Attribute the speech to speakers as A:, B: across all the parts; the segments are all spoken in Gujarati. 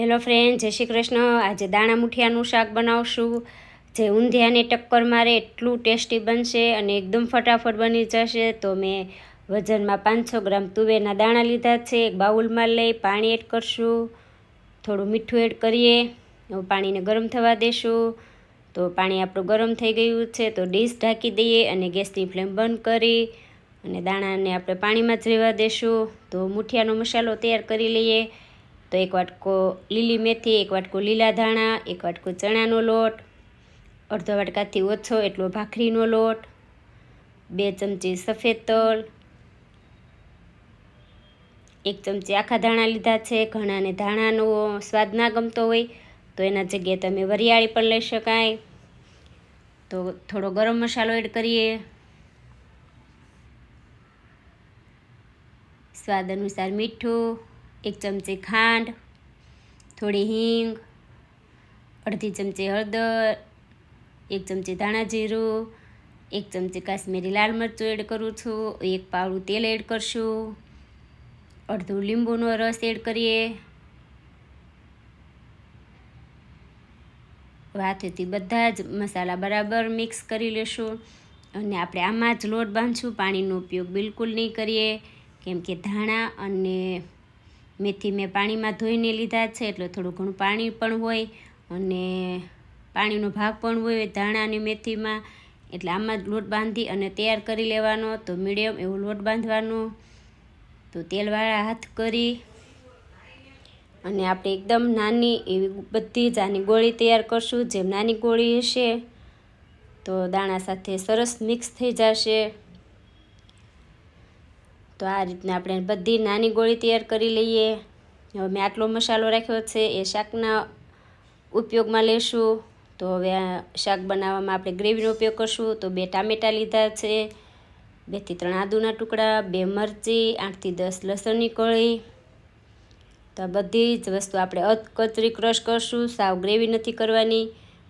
A: હેલો ફ્રેન્ડ જય શ્રી કૃષ્ણ. આજે દાણા મુઠિયાનું શાક બનાવશું. જે ઊંધિયાને ટક્કર મારે એટલું ટેસ્ટી બનશે અને એકદમ ફટાફટ બની જશે. તો મેં વજનમાં પાંચસો ગ્રામ તુવેરના દાણા લીધા છે. એક બાઉલમાં લઈ પાણી એડ કરશું. થોડું મીઠું એડ કરીએ. હવે પાણીને ગરમ થવા દેશું. તો પાણી આપણું ગરમ થઈ ગયું છે. તો ડીશ ઢાંકી દઈએ અને ગેસની ફ્લેમ બંધ કરી અને દાણાને આપણે પાણીમાં જ રહેવા દેશું. તો મુઠિયાનો મસાલો તૈયાર કરી લઈએ. તો એક વાટકો લીલી મેથી, એક વાટકો લીલા ધાણા, એક વાટકો ચણાનો લોટ, અડધો વાટકાથી ઓછો એટલો ભાખરીનો લોટ, બે ચમચી સફેદ તલ, એક ચમચી આખા ધાણા લીધા છે ઘણાને ધાણાનો સ્વાદ ના ગમતો હોય, તો એના જગ્યાએ તમે વરિયાળી પણ લઈ શકાય. તો થોડો ગરમ મસાલો એડ કરીએ. સ્વાદ અનુસાર મીઠું એક ચમચી ખાંડ, થોડી હિંગ, અડધી ચમચી હળદર, એક ચમચી ધાણા જીરું, એક ચમચી કાશ્મીરી લાલ મરચું એડ કરું છું, એક પાવડું તેલ એડ કરશું, અડધું લીંબુનો રસ એડ કરીએ. હાથેથી બધા જ મસાલા બરાબર મિક્સ કરી લેશું અને આપણે આમાં જ લોટ બાંધશું, પાણીનો ઉપયોગ બિલકુલ નહીં કરીએ, કેમ કે ધાણા અને મેથી મેં પાણીમાં ધોઈને લીધા છે, એટલે થોડું ઘણું પાણી પણ હોય અને પાણીનો ભાગ પણ હોય ધાણા અને મેથીમાં. એટલે આમાં લોટ બાંધી અને તૈયાર કરી લેવાનો. તો મીડિયમ એવો લોટ બાંધવાનો. તો તેલવાળા હાથ કરી અને આપણે એકદમ નાની એવી બધી જ આની ગોળી તૈયાર કરશું. જેમ નાની ગોળી હશે, તો દાણા સાથે સરસ મિક્સ થઈ જશે. તો આ રીતના આપણે બધી નાની ગોળી તૈયાર કરી લઈએ. હવે મેં આટલો મસાલો રાખ્યો છે, એ શાકના ઉપયોગમાં લેશું. તો હવે આ શાક બનાવવામાં આપણે ગ્રેવીનો ઉપયોગ કરશું. તો બે ટામેટાં લીધા છે, બેથી ત્રણ આદુના ટુકડા, બે મરચી, આઠથી દસ લસણની કળી. તો બધી જ વસ્તુ આપણે અધકચરી ક્રશ કરશું. સાવ ગ્રેવી નથી કરવાની.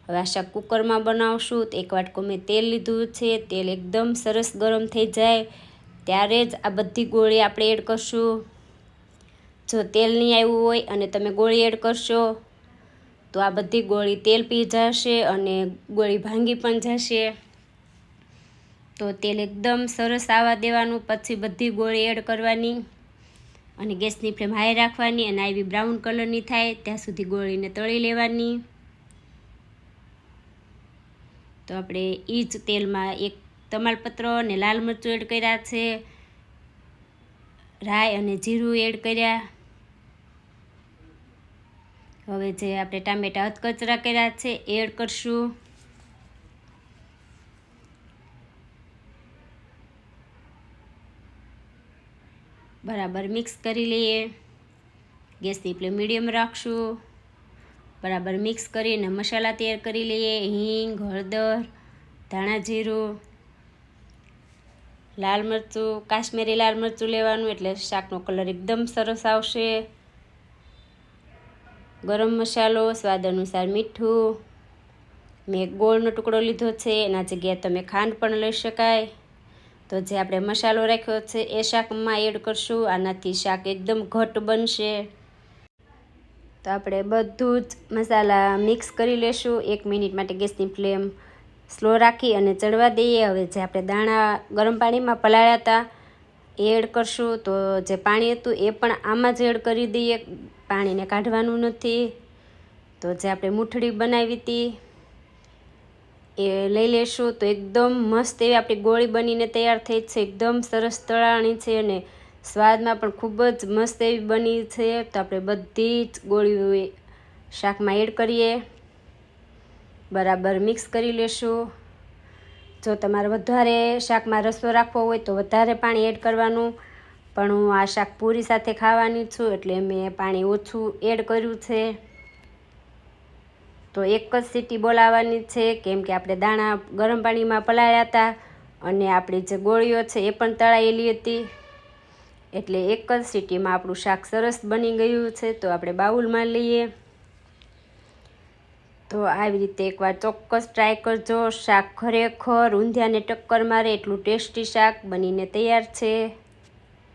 A: હવે આ શાક કુકરમાં બનાવશું. તો એક વાટકો મેં તેલ લીધું છે. તેલ એકદમ સરસ ગરમ થઈ જાય. ત્યારે જ આ બધી ગોળી આપણે એડ કરશું. જો તેલ નહીં આવ્યું હોય અને તમે ગોળી એડ કરશો, તો આ બધી ગોળી તેલ પી જશે અને ગોળી ભાંગી પણ જશે. તો તેલ એકદમ સરસ આવવા દેવાનું, પછી બધી ગોળી એડ કરવાની અને ગેસની ફ્લેમ હાઈ રાખવાની અને આવી બ્રાઉન કલરની થાય, ત્યાં સુધી ગોળીને તળી લેવાની. તો આપણે એ જ તેલમાં એક તમાલપત્ર અને લાલ મરચું એડ કર્યા છે. રાઈ અને જીરું એડ કર્યા. હવે જે આપણે ટામેટા હથકચરા કર્યા છે એડ કરશું. બરાબર મિક્સ કરી લઈએ. ગેસની ફ્લેમ મીડિયમ રાખશું. બરાબર મિક્સ કરીને મસાલા તૈયાર કરી લઈએ. હિંગ, હળદર, ધાણા જીરું લાલ મરચું, કાશ્મીરી લાલ મરચું લેવાનું એટલે શાકનો કલર એકદમ સરસ આવશે. ગરમ મસાલો, સ્વાદ અનુસાર મીઠું. મેં ગોળનો ટુકડો લીધો છે, એના જગ્યાએ તમે ખાંડ પણ લઈ શકાય. તો જે આપણે મસાલો રાખ્યો છે, એ શાકમાં એડ કરશું, આનાથી શાક એકદમ ઘટ બનશે. તો આપણે બધું જ મસાલા મિક્સ કરી લેશું, એક મિનિટ માટે ગેસની ફ્લેમ સ્લો રાખી અને ચડવા દઈએ. હવે જે આપણે દાણા ગરમ પાણીમાં પલાળ્યા હતા, એ એડ કરશું. તો જે પાણી હતું એ પણ આમાં જ એડ કરી દઈએ. પાણીને કાઢવાનું નથી. તો જે આપણે મૂઠડી બનાવી હતી, એ લઈ લેશું. તો એકદમ મસ્ત એવી આપણી ગોળી બનીને તૈયાર થઈ છે. એકદમ સરસ તળાણી છે અને સ્વાદમાં પણ ખૂબ જ મસ્ત એવી બની છે. તો આપણે બધી જ ગોળીઓ શાકમાં એડ કરીએ. બરાબર મિક્સ કરી લેશું. જો તમારે વધારે શાકમાં રસો રાખવો હોય તો વધારે પાણી એડ કરવાનું. પણ હું આ શાક પૂરી સાથે ખાવાની છું એટલે મેં પાણી ઓછું એડ કર્યું છે. તો એક જ સીટી બોલાવવાની છે કેમ કે આપણે દાણા ગરમ પાણીમાં પલાળ્યા હતા અને આપણી જે ગોળીઓ છે એ પણ તળાયેલી હતી. એટલે એક જ સીટીમાં આપણું શાક સરસ બની ગયું છે તો આપણે બાઉલમાં લઈએ. તો આવી રીતે એકવાર ચોક્કસ ટ્રાય કરજો. શાક ખરેખર ઊંધિયાને ટક્કર મારે, એટલું ટેસ્ટી શાક બનીને તૈયાર છે.